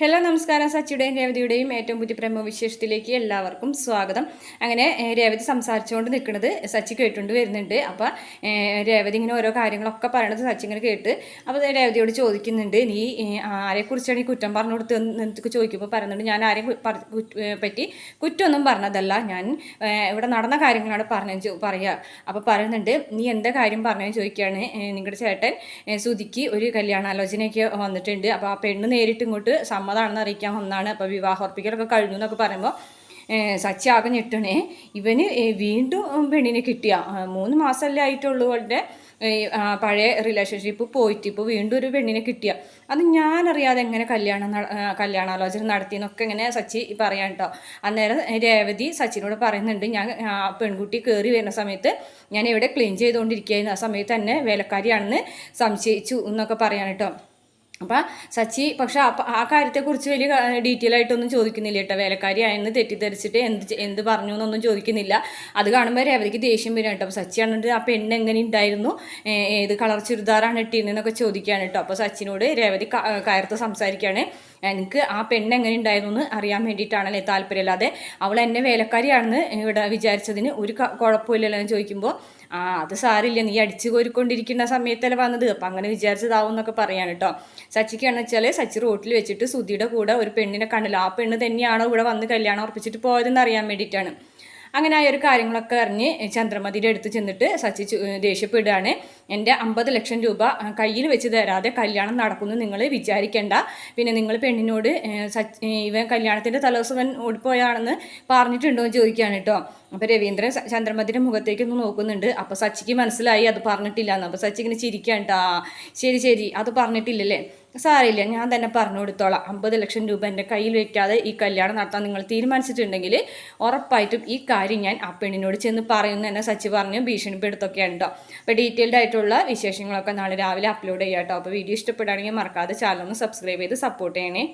Hello നമസ്കാരം. സച്ചിയുടെയും രേവതിയുടെയും ഏറ്റവും പുതിയ പ്രമുഖ വിശേഷത്തിലേക്ക് എല്ലാവർക്കും സ്വാഗതം. അങ്ങനെ രേവതി സംസാരിച്ചുകൊണ്ട് നിൽക്കുന്നത് സച്ചി കേട്ടുകൊണ്ട് വരുന്നുണ്ട്. അപ്പോൾ രേവതി ഇങ്ങനെ ഓരോ കാര്യങ്ങളൊക്കെ പറയണത് സച്ചി ഇങ്ങനെ കേട്ട് അപ്പോൾ രേവതിയോട് ചോദിക്കുന്നുണ്ട് നീ ആരെക്കുറിച്ചാണ് ഈ കുറ്റം പറഞ്ഞു കൊടുത്ത് നിനക്ക് ചോദിക്കുമ്പോൾ പറയുന്നുണ്ട്? ഞാൻ ആരെയും പറ്റി കുറ്റമൊന്നും പറഞ്ഞതല്ല. ഞാൻ ഇവിടെ നടന്ന കാര്യങ്ങളാണ് പറഞ്ഞു പറയുക അപ്പോൾ പറയുന്നുണ്ട് നീ എന്താ കാര്യം പറഞ്ഞു ചോദിക്കുകയാണ് നിങ്ങളുടെ ചേട്ടൻ സുധിക്ക് ഒരു കല്യാണാലോചനയൊക്കെ വന്നിട്ടുണ്ട്. അപ്പോൾ ആ പെണ്ണ് നേരിട്ട് ഇങ്ങോട്ട് സമ്മതമാണെന്ന് അറിയിക്കാൻ വന്നാണ്. അപ്പോൾ വിവാഹോർപ്പിക്കലൊക്കെ കഴിഞ്ഞു എന്നൊക്കെ പറയുമ്പോൾ സച്ചി ആകെ ഞെട്ടണേ. ഇവന് വീണ്ടും പെണ്ണിനെ കിട്ടിയ. മൂന്ന് മാസമല്ലേ ആയിട്ടുള്ളൂ അവളുടെ പഴയ റിലേഷൻഷിപ്പ് പോയിട്ട് ഇപ്പോൾ വീണ്ടും ഒരു പെണ്ണിനെ കിട്ടിയ. അത് ഞാനറിയാതെ എങ്ങനെ കല്യാണം കല്യാണാലോചന നടത്തി എന്നൊക്കെ ഇങ്ങനെ സച്ചി പറയാൻ കേട്ടോ അന്നേരം രേവതി സച്ചിനോട് പറയുന്നുണ്ട് ഞാൻ പെൺകുട്ടി കയറി വരുന്ന സമയത്ത് ഞാൻ ഇവിടെ ക്ലീൻ ചെയ്തുകൊണ്ടിരിക്കുകയായിരുന്നു ആ സമയത്ത് തന്നെ വേലക്കാരിയാണെന്ന് സംശയിച്ചു എന്നൊക്കെ പറയാൻ കേട്ടോ അപ്പം സച്ചി പക്ഷെ ആ കാര്യത്തെക്കുറിച്ച് വലിയ ഡീറ്റെയിൽ ആയിട്ടൊന്നും ചോദിക്കുന്നില്ല കേട്ടോ. വേലക്കാരി ആയെന്ന് തെറ്റിദ്ധരിച്ചിട്ട് എന്ത് എന്ത് പറഞ്ഞു എന്നൊന്നും ചോദിക്കുന്നില്ല. അത് കാണുമ്പോൾ രേവതിക്ക് ദേഷ്യം വരും കേട്ടോ. അപ്പോൾ സച്ചി ആണെങ്കിൽ ആ പെണ്ണ് എങ്ങനെ ഉണ്ടായിരുന്നു ഏത് കളർ ചുരിദാറാണ് ഇട്ടിരുന്നതെന്നൊക്കെ ചോദിക്കുകയാണ് കേട്ടോ. അപ്പോൾ സച്ചിനോട് രേവതി കയർത്ത് സംസാരിക്കുകയാണ് എനിക്ക് ആ പെണ്ണ് എങ്ങനെ ഉണ്ടായിരുന്നു എന്ന് അറിയാൻ വേണ്ടിയിട്ടാണല്ലേ താല്പര്യമില്ലാതെ. അവൾ എന്നെ വേലക്കാരിയാണെന്ന് ഇവിടെ വിചാരിച്ചതിന് ഒരു കുഴപ്പമില്ലല്ലോ എന്ന് ചോദിക്കുമ്പോൾ ആ അത് സാരില്ല. നീ അടിച്ചു കോരിക്കൊണ്ടിരിക്കുന്ന സമയത്തല്ലേ വന്നത്? അപ്പം അങ്ങനെ വിചാരിച്ചതാവും എന്നൊക്കെ പറയാണ് കേട്ടോ. സച്ചിക്കാണെന്ന് വെച്ചാൽ സച്ചി റോട്ടിൽ വെച്ചിട്ട് സുധിയുടെ കൂടെ ഒരു പെണ്ണിനെ കണ്ടല്ലോ. ആ പെണ്ണ് തന്നെയാണോ ഇവിടെ വന്ന് കല്യാണം ഉറപ്പിച്ചിട്ട് പോയതെന്ന് അറിയാൻ വേണ്ടിയിട്ടാണ്. അങ്ങനെ ആ ഒരു കാര്യങ്ങളൊക്കെ അറിഞ്ഞ് ചന്ദ്രമതിയുടെ അടുത്ത് ചെന്നിട്ട് സച്ചി ദേഷ്യപ്പെടുകയാണ്. എന്റെ അമ്പത് ലക്ഷം രൂപ കയ്യിൽ വെച്ച് തരാതെ കല്യാണം നടക്കുന്നു നിങ്ങൾ വിചാരിക്കേണ്ട. പിന്നെ നിങ്ങൾ പെണ്ണിനോട് ഇവൻ കല്യാണത്തിന്റെ തലേദിവസം ഓടിപ്പോയാണെന്ന് പറഞ്ഞിട്ടുണ്ടോ എന്ന് ചോദിക്കുകയാണ് കേട്ടോ. അപ്പോൾ രവീന്ദ്രൻ ചന്ദ്രമതിന്റെ ചന്ദ്രമതിയുടെ മുഖത്തേക്ക് ഒന്ന് നോക്കുന്നുണ്ട്. അപ്പോൾ സച്ചിക്ക് മനസ്സിലായി അത് പറഞ്ഞിട്ടില്ല എന്ന് അപ്പോൾ സച്ചി ഇങ്ങനെ ആ ശരി ശരി അത് പറഞ്ഞിട്ടില്ലല്ലേ? സാരമില്ല ഞാൻ തന്നെ പറഞ്ഞു കൊടുത്തോളാം. അമ്പത് ലക്ഷം രൂപ എന്റെ കയ്യിൽ വെക്കാതെ ഈ കല്യാണം നടത്താൻ നിങ്ങൾ തീരുമാനിച്ചിട്ടുണ്ടെങ്കിൽ ഉറപ്പായിട്ടും ഈ കാര്യം ഞാൻ ആ പെണ്ണിനോട് ചെന്ന് പറയുന്നു തന്നെ സച്ചി പറഞ്ഞു. ഭീഷണിപ്പെടുത്തൊക്കെയാണ് കേട്ടോ അപ്പോൾ ഡീറ്റെയിൽഡ് ആയിട്ടുള്ള വിശേഷങ്ങളൊക്കെ നാളെ രാവിലെ അപ്ലോഡ് ചെയ്യാം കേട്ടോ അപ്പോൾ വീഡിയോ ഇഷ്ടപ്പെടുകയാണെങ്കിൽ മറക്കാതെ ചാനൽ ഒന്ന് സബ്സ്ക്രൈബ് ചെയ്ത് സപ്പോർട്ട് ചെയ്യണേ.